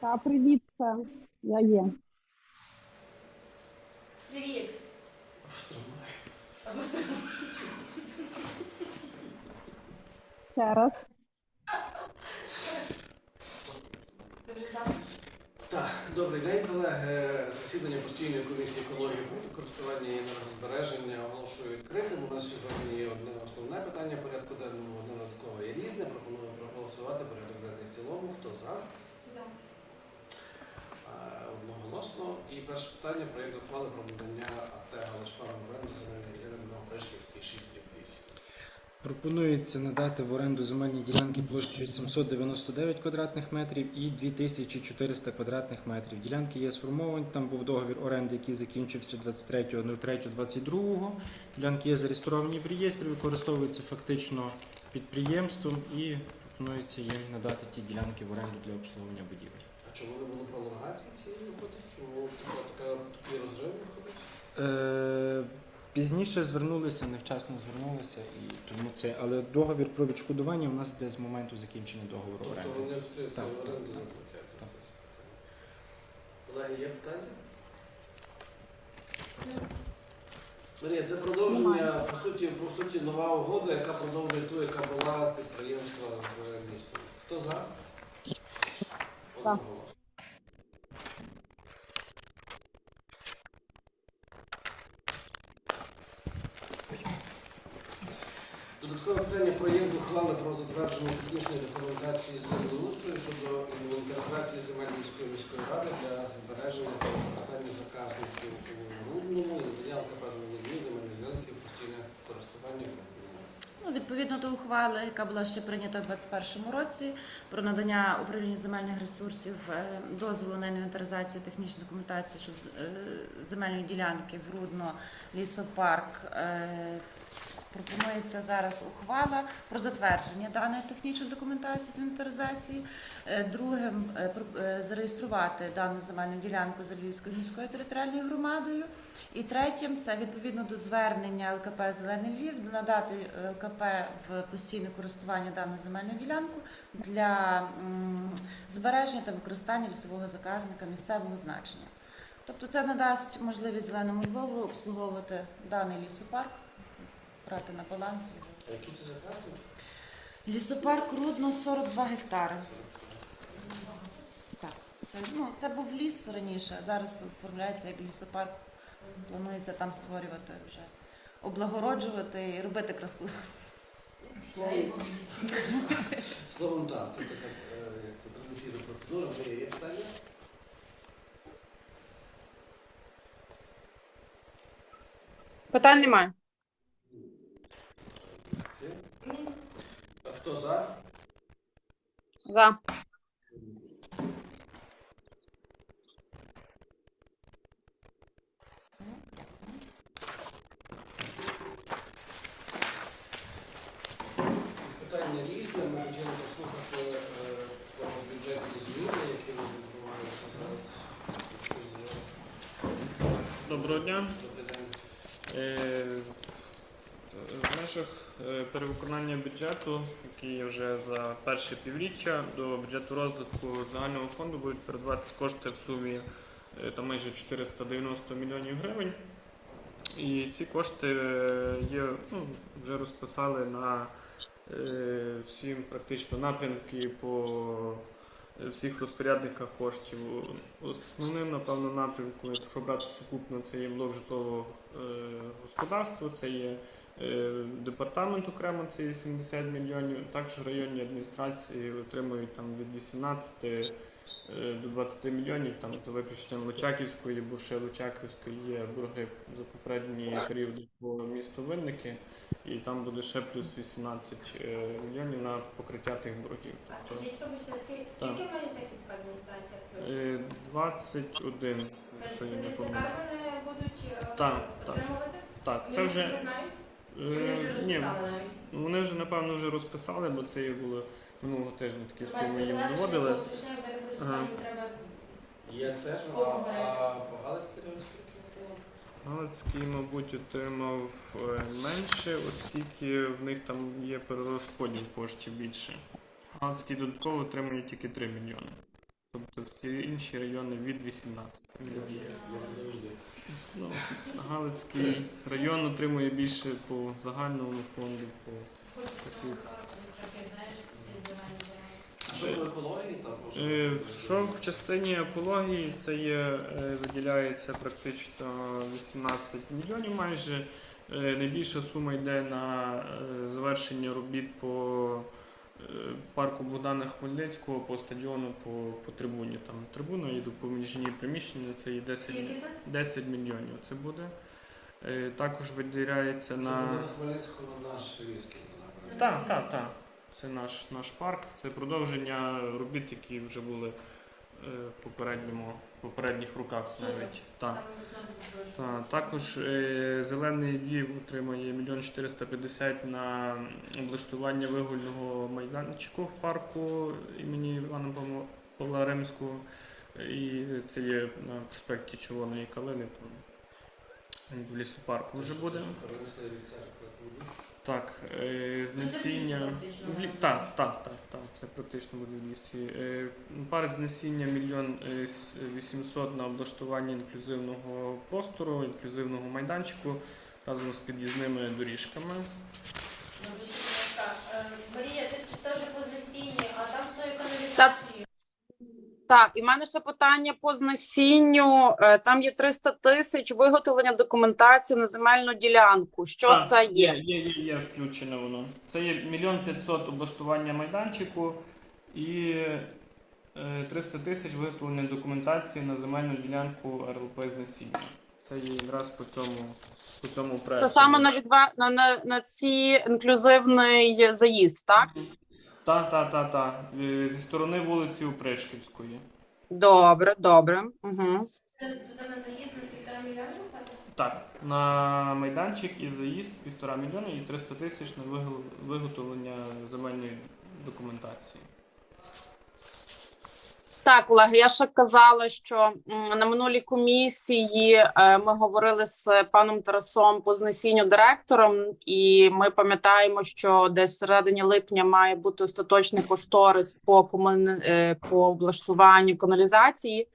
Та привіт, це я є. Привіт. Ще раз. Так, добрий день, колеги. Засідання постійної комісії екології користування і енергозбереження оголошую відкритим. У нас сьогодні є одне основне питання порядку денному, одне додаткове є різне. Пропоную проголосувати порядок денний в цілому. Хто за? Е, Одноголосно. І перше питання проєкт ухвали про надання АТ Галичфарм в оренду земельної ділянки на Опрешківській 6 8. Пропонується надати в оренду земельні ділянки площею 799 квадратних метрів і 2400 квадратних метрів. Ділянки є сформовані. Там був договір оренди, який закінчився 23.03.22. Ділянки є зареєстровані в реєстрі, використовуються фактично підприємством і пропонується їм надати ті ділянки в оренду для обслуговування будівель. Чому не було пролонгації цієї роботи? Чому така, такий розрив виходить? Е, Пізніше звернулися, невчасно звернулися, і тому це. Але договір про відшкодування у нас йде з моменту закінчення договору Тобто оренди. вони всі це оренду не платять за це питання. Колеги, є питання? Марія, це продовження, по суті, по суті, нова угода, яка продовжує ту, яка була підприємства з містом. Хто за? Одноголосно. Додаткове питання проєкт ухвали про затвердження технічної документації землеустрою щодо інвентаризації земель міської міської ради для збереження та використання заказників у Рудному і надання ЛКП земельні ділянки постійне користування. Ну, відповідно до ухвали, яка була ще прийнята у 2021 році, про надання управління земельних ресурсів е, дозволу на інвентаризацію технічної документації е, земельної ділянки в Рудно, лісопарк. Пропонується зараз ухвала про затвердження даної технічної документації з інвентаризації. Е, Другим е, е, зареєструвати дану земельну ділянку за Львівською міською територіальною громадою. І третім це відповідно до звернення ЛКП Зелений Львів надати ЛКП в постійне користування дану земельну ділянку для збереження та використання лісового заказника місцевого значення. Тобто це надасть можливість зеленому Львову обслуговувати даний лісопарк, брати на баланс. А які це заказники? Лісопарк Рудно 42 гектари. Так, це, ну, це був ліс раніше, а зараз оформляється як лісопарк. Планується там створювати вже, облагороджувати і робити красу. Словом, словом, так, це така е, це традиційна процедура. Марія, є питання? Питань немає. Є? А хто за? За. Питання різне. Ми хотіли послухати е, про бюджетні зміни, які відбуваються зараз. Доброго дня. Добрий день. Межах е, перевиконання бюджету, який вже за перше півріччя, до бюджету розвитку загального фонду будуть передаватися кошти в сумі е, там майже 490 мільйонів гривень. І ці кошти е, є, ну, вже розписали на е, всі практично напрямки по всіх розпорядниках коштів. Основним, напевно, напрямку, якщо брати сукупно, це є блок житлового господарства, це є департамент окремо, це 70 мільйонів. Також районні адміністрації отримують там від 18 е, до 20 мільйонів, там за виключенням Личаківської, бо ще Личаківської є борги за попередні періоди по місту Винники, і там буде ще плюс 18 е, мільйонів на покриття тих боргів. А скажіть, пробачте, скільки, скільки має захистська адміністрація? е, 21, Це, це я не десь тепер будуть е, Так, так. отримувати? Так, це Вони вже це знають? Чи Вони вже е, ні, розписали навіть? вони вже напевно вже розписали, бо це було минулого тижня такі суми їм доводили. Ага. Є теж, а, а Галицький отримав? Галицький, мабуть, отримав е, менше, оскільки в них там є перерозподіл коштів більше. Галицький додатково отримує тільки 3 мільйони. Тобто всі інші райони від 18 мільйонів. Ну, Галицький район отримує більше по загальному фонду. По... Що в екології там? Е, Що в частині екології, це є, е, виділяється практично 18 мільйонів майже. Е, Найбільша сума йде на е, завершення робіт по парку Богдана Хмельницького, по стадіону, по, по трибуні. Там трибуна і допоміжні приміщення, це є 10, 10 мільйонів. Це буде. Е, Також виділяється Це на. Богдана Хмельницького наш. Так, так, так. Це наш, наш парк. Це продовження робіт, які вже були попередньому, попередніх Супер. навіть. Так. Та, також е, зелений Львів отримає 1 450 на облаштування вигульного майданчику в парку імені Івана Павла- Павла Римського. І це є на проспекті Червоної Калини, там в лісопарку вже буде. Перенесли від церкви. Так, з знесіння. Ну, Так, так, так, так, це практично буде в лісі. Парк Парк знесіння мільйон вісімсот 800 на облаштування інклюзивного простору, інклюзивного майданчику разом з під'їзними доріжками. Вибачте, будь ласка, е, Марія, ти тут теж по знесінні, а там з тою каналізацією. Так, і в мене ще питання по знесінню. Е, Там є 300 тисяч виготовлення документації на земельну ділянку. Що Так, це є? Є, є, є включено воно. Це є мільйон 500 облаштування майданчику і е, 300 тисяч виготовлення документації на земельну ділянку РЛП знесіння. Це є якраз по цьому, по цьому проекту. Це саме на відве... на, на, на ці інклюзивний заїзд, так? Так, та, та, та, Зі сторони вулиці Упришківської. Добре, добре. Угу. Це це на заїзд на півтора мільйона? так? Так, на майданчик і заїзд півтора мільйона і 300 тисяч на вигл- виготовлення земельної документації. Так, колеги, я ще казала, що на минулій комісії е, ми говорили з паном Тарасом по знесінню директором, і ми пам'ятаємо, що десь всередині липня має бути остаточний кошторис по комуни... е, по облаштуванню каналізації.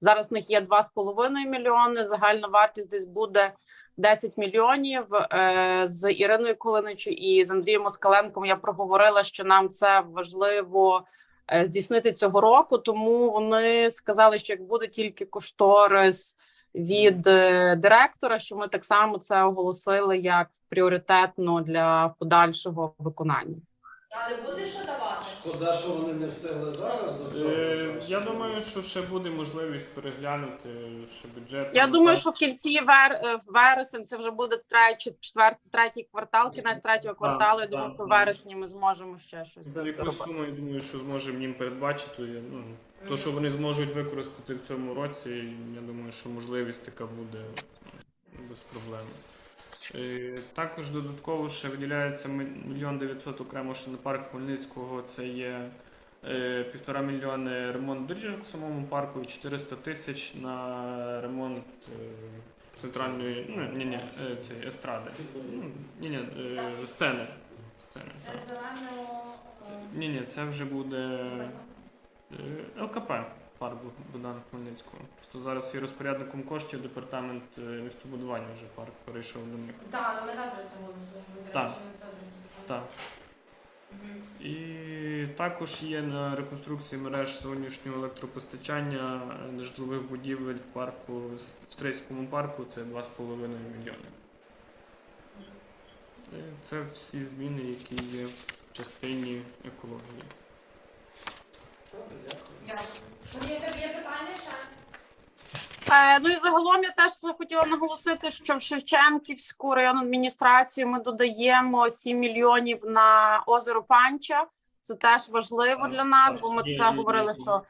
Зараз в них є 2,5 мільйони. Загальна вартість десь буде 10 мільйонів. Е, З Іриною Кулиничу і з Андрієм Москаленком я проговорила, що нам це важливо здійснити цього року. Тому вони сказали, що як буде тільки кошторис від е, директора, що ми так само це оголосили як пріоритетно для подальшого виконання. Але буде що давати? Шкода, що вони не встигли зараз до цього. Е, часу. я думаю, що ще буде можливість переглянути ще бюджет. Я думаю, що в кінці вер... е, вересень це вже буде третій, четвертий, третій квартал, кінець третього кварталу. Я думаю, так, в так. вересні ми зможемо ще щось Якусь доробити. суму, я думаю, що зможемо їм передбачити. Я, Ну, то, що вони зможуть використати в цьому році, я думаю, що можливість така буде ну, без проблем. Е, Також додатково ще виділяється мільйон дев'ятсот окремо ще на парк Хмельницького. Це є е, півтора мільйони ремонт доріжок в самому парку і 400 тисяч на ремонт е, центральної, ну ні, ні, цієї естради. Ну, ні, ні, сцени. сцени Це е, Ні, ні, це вже буде ЛКП парк Богдана Хмельницького. Просто зараз є розпорядником коштів департамент е, містобудування вже парк перейшов до них. Так, але ми завтра це голосуємо. Так. Так. І також є на реконструкції мереж зовнішнього електропостачання е, нежитлових будівель в парку в Стрийському парку. Це 2,5 мільйони. Е, Це всі зміни, які є в частині екології. Добре, дякую. Дякую. Марія, в тебе є питання ще? Е, ну і загалом я теж хотіла наголосити, що в Шевченківську районну адміністрацію ми додаємо 7 мільйонів на озеро Панча. Це теж важливо для нас, бо ми це говорили. Що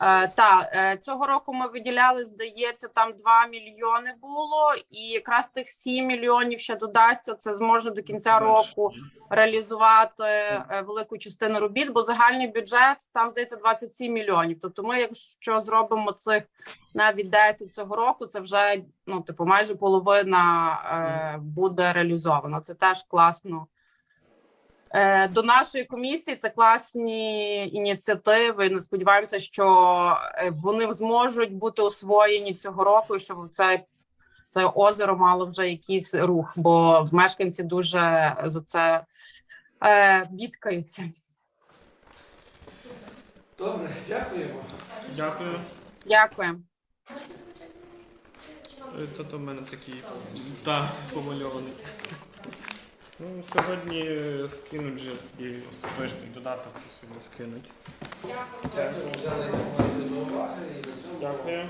е, та е, цього року ми виділяли, здається, там 2 мільйони було, і якраз тих 7 мільйонів ще додасться. Це зможе до кінця року реалізувати е, велику частину робіт, бо загальний бюджет там здається 27 мільйонів. Тобто, ми, якщо зробимо цих навіть 10 цього року, це вже ну, типу, майже половина е, буде реалізована. Це теж класно. Е, До нашої комісії це класні ініціативи. Ми сподіваємося, що е, вони зможуть бути освоєні цього року, і щоб це, це озеро мало вже якийсь рух, бо мешканці дуже за це е, бідкаються. Добре, дякуємо. Дякую. Дякую. Е, Тут у мене такий та помальований. Ну, сьогодні скинуть вже і остаточний додаток сьогодні скинуть. Цьому Дякую.